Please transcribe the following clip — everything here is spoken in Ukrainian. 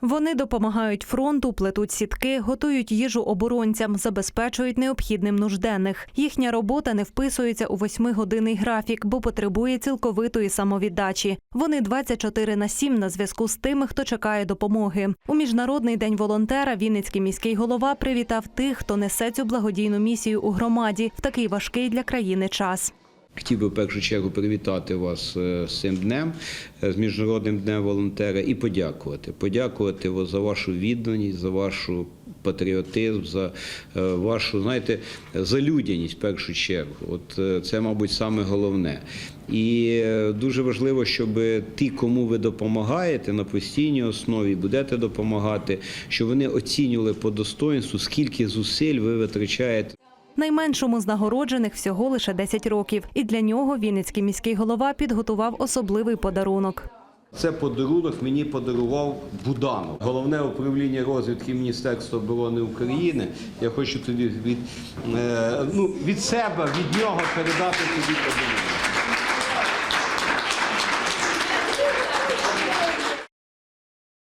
Вони допомагають фронту, плетуть сітки, готують їжу оборонцям, забезпечують необхідним нужденних. Їхня робота не вписується у восьмигодинний графік, бо потребує цілковитої самовіддачі. Вони 24 на 7 на зв'язку з тими, хто чекає допомоги. У міжнародний день волонтера Вінницький міський голова привітав тих, хто несе цю благодійну місію у громаді в такий важкий для країни час. Хотів би в першу чергу привітати вас е, з цим днем, е, з міжнародним днем волонтера, і подякувати. Подякувати за вашу відданість, за вашу патріотизм, за е, вашу, знаєте, за людяність в першу чергу. От це, мабуть, саме головне. І дуже важливо, щоб ті, кому ви допомагаєте на постійній основі, будете допомагати, щоб вони оцінювали по достоинству, скільки зусиль ви витрачаєте. Найменшому з нагороджених всього лише 10 років, і для нього Вінницький міський голова підготував особливий подарунок. Це подарунок мені подарував Буданов, головне управління розвідки Міністерства оборони України. Я хочу тобі від, е, ну, від себе, від нього передати тобі подарунок.